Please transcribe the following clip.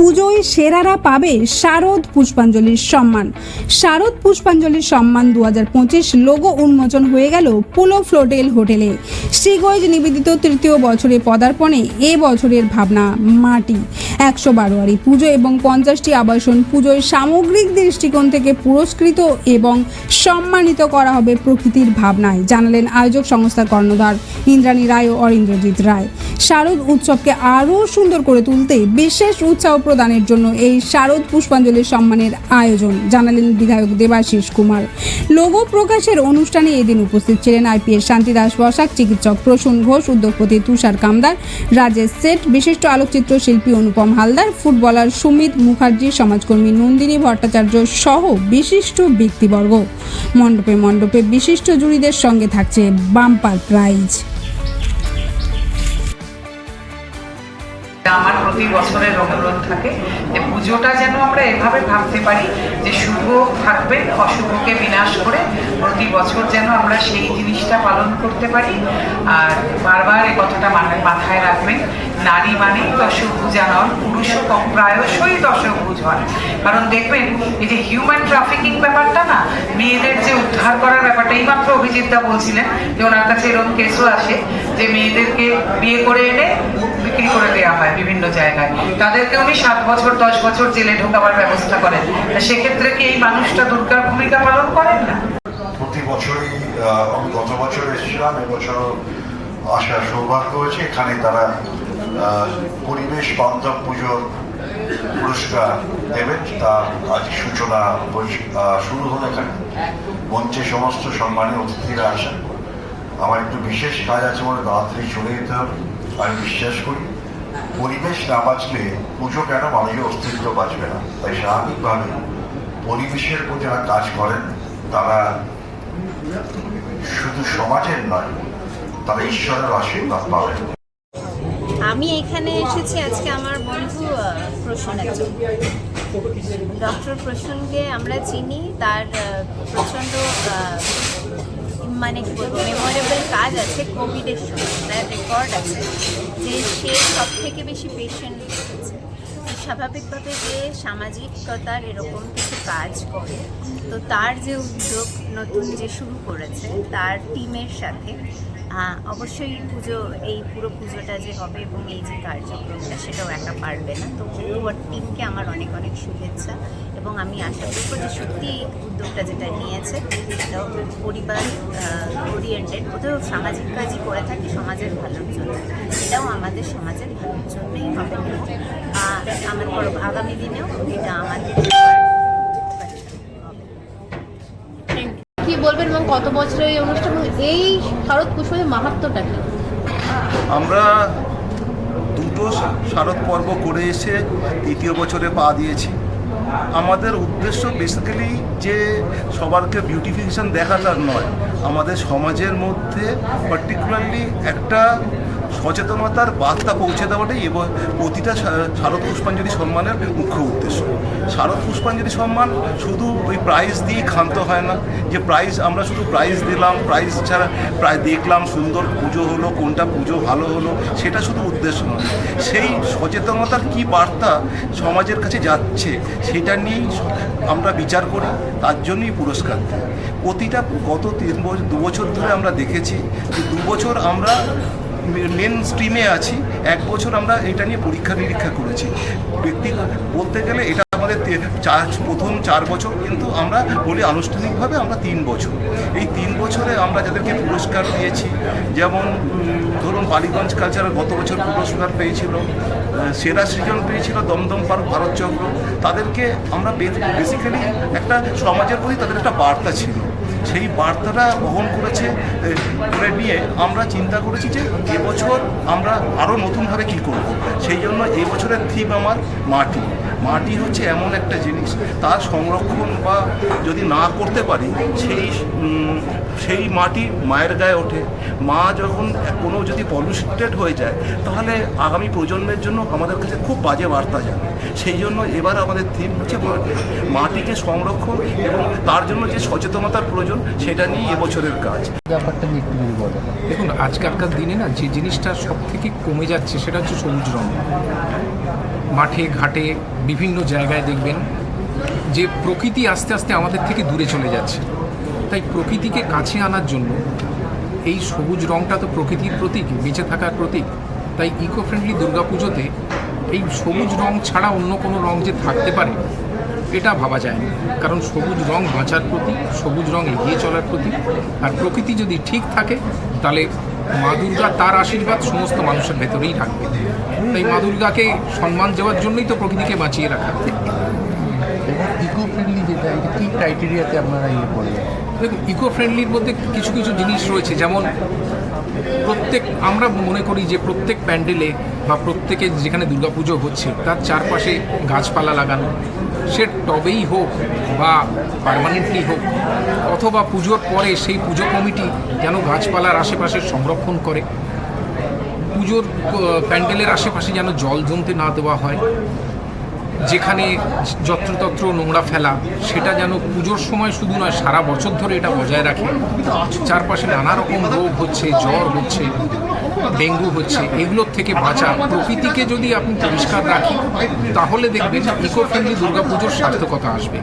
পুজোয় সেরারা পাবে শারদ পুষ্পাঞ্জলির সম্মান। শারদ পুষ্পাঞ্জলির সম্মান দু হাজার পঁচিশ লোগো উন্মোচন হয়ে গেল পোলো ফ্লোটেল হোটেলে। শ্রীগঞ্জ নিবেদিত তৃতীয় বছরে পদার্পণে এ বছরের ভাবনা মাটি। একশো বারোয়ারি পুজো এবং পঞ্চাশটি আবাসন পুজোয় সামগ্রিক দৃষ্টিকোণ থেকে পুরস্কৃত এবং সম্মানিত করা হবে প্রকৃতির ভাবনায়, জানালেন আয়োজক সংস্থার কর্ণধার ইন্দ্রাণী রায় ও অরিন্দ্রজিৎ রায়। শারদ উৎসবকে আরও সুন্দর করে তুলতে বিশেষ উৎসাহ প্রদানের জন্য এই শারদ পুষ্পাঞ্জলি সম্মানের আয়োজন, জানালেন বিধায়ক দেবাশিস কুমার। লোগো প্রকাশের অনুষ্ঠানে এদিন উপস্থিত ছিলেন আইপিএস শান্তিদাস বসাক, চিকিৎসক প্রসূন ঘোষ, উদ্যোগপতি তুষার কামদার, রাজেশ সেট বিশিষ্ট আলোকচিত্র শিল্পী অনুপম হালদার, ফুটবলার সুমিত মুখার্জি, সমাজকর্মী নন্দিনী ভট্টাচার্য সহ বিশিষ্ট ব্যক্তিবর্গ। মণ্ডপে মণ্ডপে বিশিষ্ট জুরিদের সঙ্গে থাকছে বাম্পার প্রাইজ। এটা আমার প্রতি বছরের অনুরোধ থাকে, যে পুজোটা যেন আমরা এভাবে ভাবতে পারি যে শুভ থাকবে, অশুভকে বিনাশ করে প্রতি বছর যেন আমরা সেই জিনিসটা পালন করতে পারি। আর বারবার এই কথাটা মানে মাথায় রাখবেন, নারী মানেই দশভুজা নন পুরুষও কম প্রায়শই দশভুজ হয়। কারণ দেখবেন, এই যে হিউম্যান ট্রাফিকিং ব্যাপারটা না, মেয়েদের যে উদ্ধার করার ব্যাপারটা এইমাত্র অভিজিৎদা বলছিলেন যে ওনার কাছে এরকম কেসও আসে যে মেয়েদেরকে বিয়ে করে এনে বিক্রি করে দেওয়া হয় বিভিন্ন জায়গায়। তাদেরকে উনি সাত বছর, দশ বছর জেলে ঢোকাবার ব্যবস্থা করেন। সেক্ষেত্রে কি এই মানুষটা দুর্গার ভূমিকা পালন করেন না? প্রতি বছরই গত বছর এসেছিলাম, এবছরও আসার সৌভাগ্য হয়েছে। এখানে তারা পরিবেশ বান্ধব পুজোর পুরস্কার দেবেন। তার আজ সূচনা শুরু হলো এখানে। মঞ্চে সমস্ত সম্মানীয় অতিথিরা আসেন। আমার একটু বিশেষ কাজ আছে বলে তাড়াতাড়ি চলে যেতে হবে। আমি বিশ্বাস করি, পরিবেশ না বাঁচলে পুজো কেন মানুষের অস্তিত্ব বাঁচবে না? তাই স্বাভাবিকভাবে পরিবেশের উপর যারা কাজ করেন, তারা শুধু সমাজের নয়, তারা ঈশ্বরের আশীর্বাদ পাবেন। আমি এখানে এসেছি আজকে আমার বন্ধু প্রসূন ডক্টর প্রসূনকে আমরা চিনি, তার প্রচণ্ড মানে কি বলব মেমোরেবল কাজ আছে কোভিডের সময়, তার রেকর্ড আছে, যে সে সব থেকে বেশি পেশেন্ট স্বাভাবিকভাবে যে সামাজিকতার এরকম কিছু কাজ করে, তো তার যে উদ্যোগ নতুন যে শুরু করেছে, তার টিমের সাথে অবশ্যই পুজো, এই পুরো পুজোটা যে হবে এবং এই যে কার্যক্রমটা, সেটাও একা পারবে না। তো ওর টিমকে আমার অনেক অনেক শুভেচ্ছা এবং আমি আশা করব যে সত্যি এই উদ্যোগটা যেটা নিয়েছে, সেটাও পরিবার ওরিয়েন্টেড ওদের সামাজিক কাজই করে থাকে, সমাজের ভালোর জন্য। এটাও আমাদের সমাজের ভালোর জন্যই হবে। আমার আগামী দিনেও এটা আমাদের হবে কি বলবেন এবং কত বছরের এই অনুষ্ঠান এই শারদ পুষ্পের মাহাত্মটা কি? আমরা দুটো শারদ পর্ব করে এসে তৃতীয় বছরে পা দিয়েছি। আমাদের উদ্দেশ্য বেসিক্যালি যে সবারকে বিউটিফিকেশান দেখাটার নয়, আমাদের সমাজের মধ্যে পার্টিকুলারলি একটা সচেতনতার বার্তা পৌঁছে দেওয়াটাই এবং, প্রতিটা শারদ পুষ্পাঞ্জলি সম্মানের মুখ্য উদ্দেশ্য। শারদ পুষ্পাঞ্জলি সম্মান শুধু ওই প্রাইজ দিয়ে ক্ষান্ত হয় না, যে প্রাইজ আমরা শুধু প্রাইজ দিলাম প্রাইজ ছাড়া প্রায় দেখলাম সুন্দর পুজো হলো, কোনটা পুজো ভালো হলো, সেটা শুধু উদ্দেশ্য নয়। সেই সচেতনতার কি বার্তা সমাজের কাছে যাচ্ছে, সেটা নিয়েই আমরা বিচার করি, তার জন্যই পুরস্কার দিই। প্রতিটা গত তিন বছর দু বছর ধরে আমরা দেখেছি যে দু বছর আমরা মেন স্ট্রিমে আছি। এক বছর আমরা এটা নিয়ে পরীক্ষা নিরীক্ষা করেছি। ব্যক্তিগত বলতে গেলে এটা আমাদের চার প্রথম চার বছর কিন্তু আমরা বলি আনুষ্ঠানিকভাবে আমরা তিন বছর। এই তিন বছরে আমরা যাদেরকে পুরস্কার দিয়েছি, যেমন ধরুন বালিগঞ্জ কালচারাল গত বছর পুরস্কার পেয়েছিল সেরা সৃজন পেয়েছিল দমদম পার্ক, ভারত চক্র। তাদেরকে আমরা বেসিক্যালি একটা সমাজের প্রতি তাদের একটা বার্তা ছিল। সেই বার্তাটা বহন করেছে করে নিয়ে আমরা চিন্তা করেছি যে এবছর আমরা আরও নতুনভাবে কী করব। সেই জন্য এই বছরের থিম আমার মাটি। মাটি হচ্ছে এমন একটা জিনিস, তার সংরক্ষণ বা যদি না করতে পারি, সেই সেই মাটি মায়ের গায়ে ওঠে। মা যখন কোনো যদি পলিউটেড হয়ে যায়, তাহলে আগামী প্রজন্মের জন্য আমাদের কাছে খুব বাজে বার্তা যাবে। সেই জন্য এবার আমাদের থিম হচ্ছে মাটিকে সংরক্ষণ এবং তার জন্য যে সচেতনতার প্রয়োজন সেটা নিয়ে এবছরের কাজ। ব্যাপারটা নিয়ে একটু যদি দেখুন আজকালকার দিনে না যে জিনিসটা সব থেকে কমে যাচ্ছে সেটা হচ্ছে সবুজ রঙ। মাঠে ঘাটে বিভিন্ন জায়গায় দেখবেন যে প্রকৃতি আস্তে আস্তে আমাদের থেকে দূরে চলে যাচ্ছে। তাই প্রকৃতিকে কাছে আনার জন্য এই সবুজ রঙটা তো প্রকৃতির প্রতীক বেঁচে থাকার প্রতীক। তাই ইকো ফ্রেন্ডলি দুর্গাপুজোতে এই সবুজ রং ছাড়া অন্য কোনো রং যে থাকতে পারে এটা ভাবা যায় না কারণ সবুজ রং বাঁচার প্রতীক সবুজ রং এগিয়ে চলার প্রতীক। আর প্রকৃতি যদি ঠিক থাকে তাহলে মা দুর্গা তার আশীর্বাদ সমস্ত মানুষের ভেতরেই থাকবে। তাই মা দুর্গাকে সম্মান দেওয়ার জন্যই তো প্রকৃতিকে বাঁচিয়ে রাখা। ইকো ফ্রেন্ডলি যেটা এটা কি ক্রাইটেরিয়াতে আপনারা ইয়ে করে দেখুন ইকো ফ্রেন্ডলির মধ্যে কিছু কিছু জিনিস রয়েছে। যেমন প্রত্যেক আমরা মনে করি যে প্রত্যেক প্যান্ডেলে বা প্রত্যেকে যেখানে দুর্গাপুজো হচ্ছে, তার চারপাশে গাছপালা লাগানো, সে টবেই হোক বা পারমানেন্টলি হোক, অথবা পুজোর পরে সেই পুজো কমিটি যেন গাছপালার আশেপাশে সংরক্ষণ করে, পুজোর প্যান্ডেলের আশেপাশে যেন জল জমতে না দেওয়া হয় যেখানে যত্রতত্র নোংরা ফেলা, সেটা যেন পুজোর সময় শুধু নয়, সারা বছর ধরে এটা বজায় রাখে। চারপাশে নানা রকম রোগ হচ্ছে, জ্বর হচ্ছে, ডেঙ্গু হচ্ছে, এগুলোর থেকে বাঁচা প্রকৃতিকে যদি আপনি পরিষ্কার রাখেন, তাহলে দেখবেন ইকো ফ্রেন্ডলি দুর্গাপুজোর সার্থকতা আসবে।